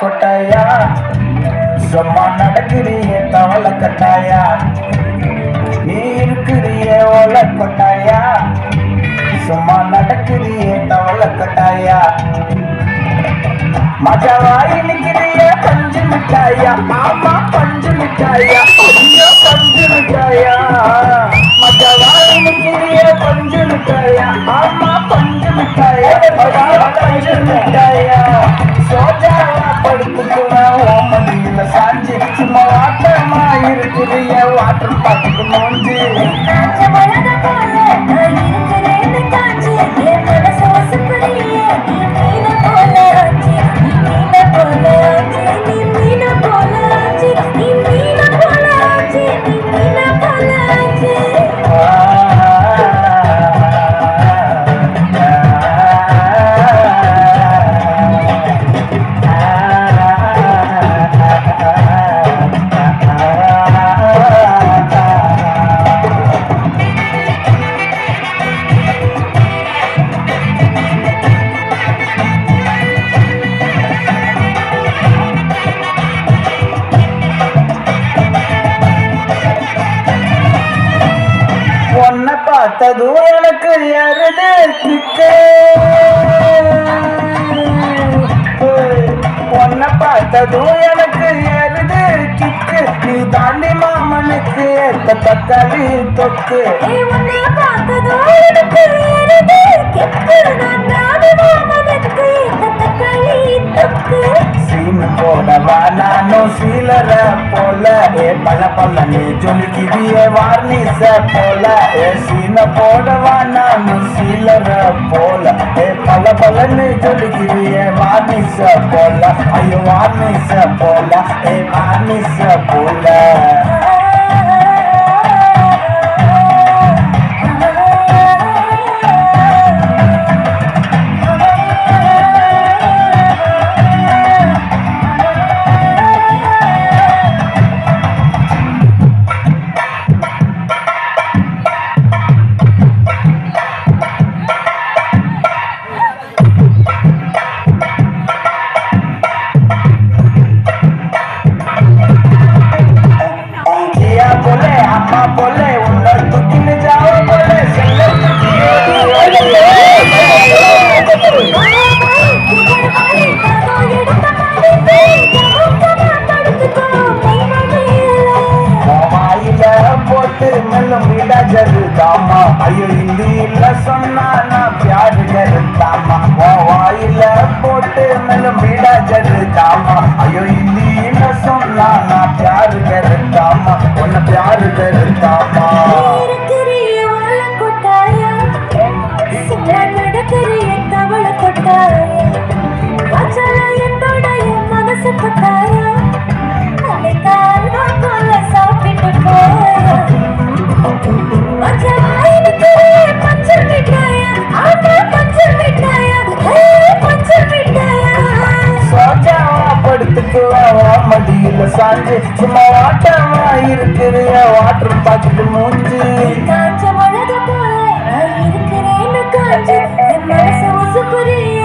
கொட்டாயா? சும்மா நடக்கிறிய தவளை கட்டாயா? நீ இருக்கிறிய ஓலை கொட்டாயா? சும்மா நடக்கிறிய தவளை கட்டாயா? மஜவாய் நிற்கிறிய பஞ்சு மிட்டாயா? ஆமா பஞ்சு மிட்டாயா. பஞ்சு மிட்டாயா. மஜவாய் நிற்கிறிய பஞ்சு மிட்டாயா? ஆமா பஞ்சு மிட்டாயா. சோஜாவா ஓமதியில சாஞ்சி சும்மா வாட்டமா இருக்குது. என் வாட்டர் பாட்டுக்கு மூஞ்சி. பார்த்ததும் எனக்கு எருது கிக்கு உன்னை பார்த்ததும் எனக்கு எருது கிக்கு நீ தாண்டி மாமனுக்கு ஏத்த தக்காளி தொக்கு. பார்த்ததும் எனக்கு எருது கிக்கு நானும் போல ஏ பல பல நீ ஜொலிக்கிறிய வார்னிச போல ஏ சீன போடவானா நானும் சீலர போல ஏ பல பல நீ ஜொலிக்கிறிய வார்னிச போல ஐயோ வார்னிச போல ஏ வார்னிச போல. போலே உன்னை துக்கின்னு ஜாவ போலே செல்ல போட்டு மெல்லும் வீடா ஜருதாமா ஐயோ ஹிந்தியில சொன்னா நான் பியார் ஜருதாமா வாயில போட்டு மெல்லும் வீடா ஜருதாமா ஐயோ சாப்பிட்டு மிட்டாயா. ஆமா பச்சை மிட்டாயா. பச்சை மிட்டாயா. சோஜாவா படுத்துக்குவா மடியில சாஞ்சு. சும்மா வாட்டமா இருக்கிறிய வாட்டர் மூஞ்சி? காஞ்ச மிளகா போல இருக்கிறேன்னு காஞ்சு என் மனசு உசுப்புறியே